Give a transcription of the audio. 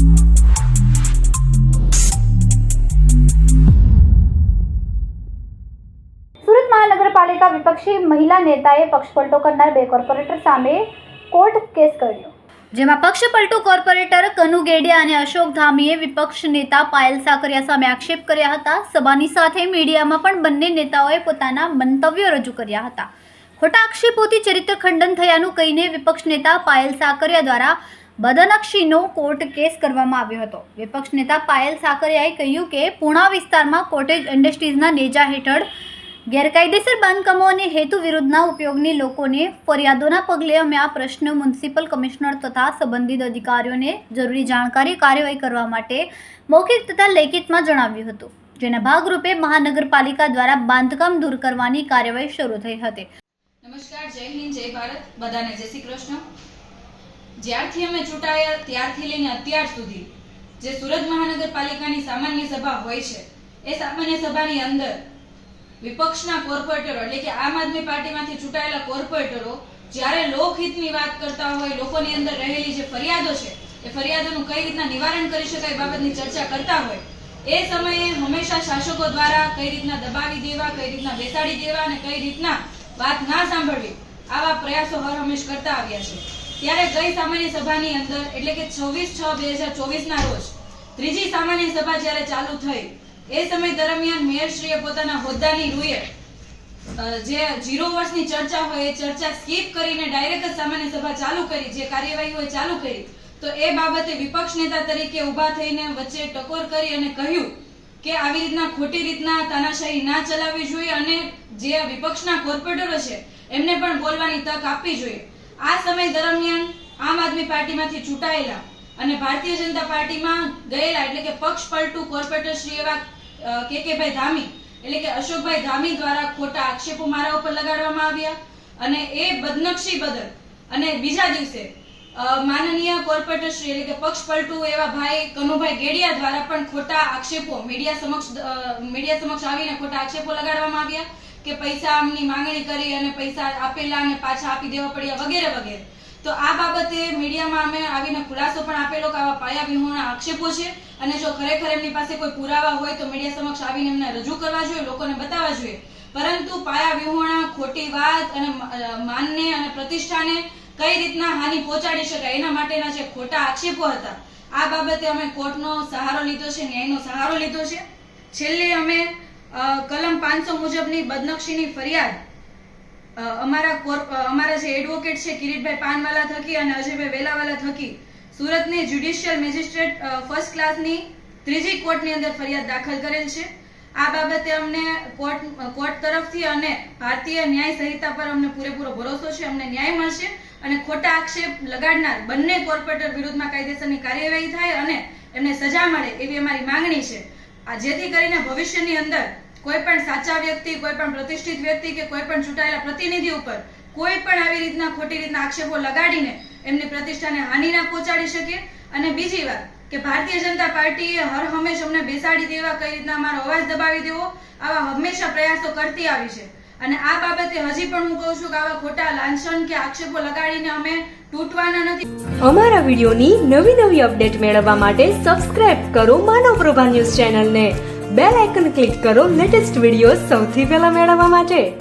સુરત મહાનગરપાલિકા વિપક્ષી મહિલા નેતાએ પક્ષપલટો કરનાર બે કોર્પોરેટર સામે કોર્ટ કેસ કર્યો. જેમાં પક્ષપલટો કોર્પોરેટર કનુ ગેડિયા અને અશોક ધામીએ વિપક્ષ નેતા પાયલ સાકરિયા સામે આક્ષેપ કર્યા હતા. સભાની સાથે મીડિયામાં પણ બંને નેતાઓએ પોતાના મંતવ્યો રજૂ કર્યા હતા. ખોટા આક્ષેપોથી ચરિત્ર ખંડન થયાનું કહીને વિપક્ષ નેતા પાયલ સાકરિયા દ્વારા બદનક્ષીનો કોર્ટ કેસ કરવામાં આવ્યો હતો. વિપક્ષ નેતા પાયલ સાકરિયાએ કહ્યું કે પૂણા વિસ્તારમાં કોટેજ ઇન્ડસ્ટ્રીઝના નેજા હેઠળ ગેરકાયદેસર બાંધકામો અને હેતુ વિરુદ્ધના ઉપયોગની લોકોને ફરિયાદોના પગલે અમે આ પ્રશ્ન મ્યુનિસિપલ કમિશનર તથા સંબંધિત અધિકારીઓને જરૂરી જાણકારી કાર્યવાહી કરવા માટે મૌખિક તથા લેખિતમાં જણાવ્યું હતું, જેના ભાગરૂપે મહાનગરપાલિકા દ્વારા બાંધકામ દૂર કરવાની કાર્યવાહી શરૂ થઈ હતી. નમસ્કાર, જય હિન્દ, જય ભારત. બધાને જય શ્રી કૃષ્ણ. જ્યારથી અમે ચૂંટાયા, ત્યારથી લઈને અત્યાર સુધી જે સુરત મહાનગરપાલિકાની સામાન્ય સભા હોય છે, એ સામાન્ય સભાની અંદર વિપક્ષના કોર્પોરેટરો એટલે કે આમ આદમી પાર્ટીમાંથી ચૂંટાયેલા કોર્પોરેટરો જ્યારે લોકહિતની વાત કરતા હોય, લોકોની અંદર રહેલી જે ફરિયાદો છે, એ ફરિયાદોનું કઈ રીતના નિવારણ કરી શકાય બાબતની ચર્ચા કરતા હોય, એ સમયે હંમેશા શાસકો દ્વારા કઈ રીતના દબાવી દેવા, કઈ રીતના બેસાડી દેવા અને કઈ રીતના વાત ના સાંભળવી આવા પ્રયાસો હર હંમેશ કરતા આવ્યા છે. ત્યારે ગઈ સામાન્ય સભાની અંદર, એટલે કે છવ્વીસ છ બે હજાર ચોવીસના રોજ, ત્રીજી સામાન્ય સભા જ્યારે ચાલુ થઈ, એ સમય દરમિયાન મેયરશ્રીએ પોતાના હોદ્દાની રૂએ જે જીરો વર્ષની ચર્ચા હોય, એ ચર્ચા સ્કીપ કરીને ડાયરેક્ટ સામાન્ય સભા ચાલુ કરી, જે કાર્યવાહી હોય ચાલુ કરી, તો એ બાબતે વિપક્ષ નેતા તરીકે ઊભા થઈને વચ્ચે ટકોર કરી અને કહ્યું કે આવી રીતના ખોટી રીતના તાનાશાહી ના ચલાવવી જોઈએ અને જે વિપક્ષના કોર્પોરેટરો છે, એમને પણ બોલવાની તક આપવી જોઈએ. આ સમય દરમિયાન આમ આદમી પાર્ટીમાંથી ચૂંટાયેલા અને ભારતીય જનતા પાર્ટીમાં ગયેલા એટલે કે પક્ષ પલટું કોર્પોરેટર શ્રી એવા કેકેભાઈ ધામી એટલે કે અશોકભાઈ ધામી દ્વારા ખોટા આક્ષેપો મારા ઉપર લગાડવામાં આવ્યા અને એ બદનક્ષી બદલ અને બીજા દિવસે માનનીય કોર્પોરેટર શ્રી એટલે કે પક્ષ પલટુ એવા ભાઈ કનુભાઈ ગેડિયા દ્વારા પણ ખોટા આક્ષેપો, મીડિયા સમક્ષ મીડિયા સમક્ષ આવીને ખોટા આક્ષેપો લગાડવામાં આવ્યા કે પૈસા આમની માંગણી કરી અને પૈસા આપેલા અને પાછા આપી દેવા પડ્યા વગેરે વગેરે. તો આ બાબતે મીડિયામાં અમે આવીને ખુલાસો પણ આપેલો કે આવા પાયા વિહોણા આક્ષેપો છે. અને જો ખરેખર એમની પાસે કોઈ પુરાવા હોય તો મીડિયા સમક્ષ આવીને એમને રજૂ કરવા જોઈએ, લોકોને બતાવવા જોઈએ. પરંતુ પાયા વિહોણા, ખોટી વાત અને માનને અને પ્રતિષ્ઠાને કઈ રીતના હાનિ પહોંચાડી શકાય એના માટેના જે ખોટા આક્ષેપો હતા, આ બાબતે અમે કોર્ટનો સહારો લીધો છે, ન્યાયનો સહારો લીધો છે. છેલ્લે અમે કલમ પાંચસો મુજબની બદનક્ષીની ફરિયાદ. અમારા અમારા જે એડવોકેટ છે, કિરીટભાઈ પાનવાલા થકી અને અજયભાઈ વેલાવાલા થકી, સુરતની જ્યુડિશિયલ મેજિસ્ટ્રેટ ફર્સ્ટ ક્લાસની ત્રીજી કોર્ટની અંદર ફરિયાદ દાખલ કરેલ છે. આ બાબતે અમને કોર્ટ કોર્ટ તરફથી અને ભારતીય ન્યાય સંહિતા પર અમને પૂરેપૂરો ભરોસો છે, અમને ન્યાય મળશે અને ખોટા આક્ષેપ લગાડનાર બંને કોર્પોરેટર વિરુદ્ધમાં કાયદેસરની કાર્યવાહી થાય અને એમને સજા મળે એવી અમારી માંગણી છે. આ જેથી કરીને ભવિષ્યની અંદર કોઈ પણ સાચા વ્યક્તિ, કોઈ પણ પ્રતિષ્ઠિત વ્યક્તિ કે કોઈ પણ ચૂંટાયેલા પ્રતિનિધિ ઉપર કોઈ પણ આવી રીતના ખોટી રીતના આક્ષેપો લગાડીને એમની પ્રતિષ્ઠાને હાનિ ના પહોંચાડી શકે અને બીજી વાત કે ભારતીય જનતા પાર્ટીએ હર હંમેશ અમને બેસાડી દેવા કઈ રીતના અમારો અવાજ દબાવી દેવો, આવા હંમેશા પ્રયાસો કરતી આવી છે. અને આ બાબતે હજી પણ હું કહું છું કે આવા ખોટા લાંછન કે આક્ષેપો લગાડીને અમે તૂટવાના નથી. અમારા વિડીયોની નવી નવી અપડેટ મેળવવા માટે સબસ્ક્રાઇબ કરો માનવ પ્રભા ન્યૂઝ ચેનલને. બેલ આઇકન ક્લિક કરો લેટેસ્ટ વીડિયો સૌથી પહેલા મેળવવા માટે.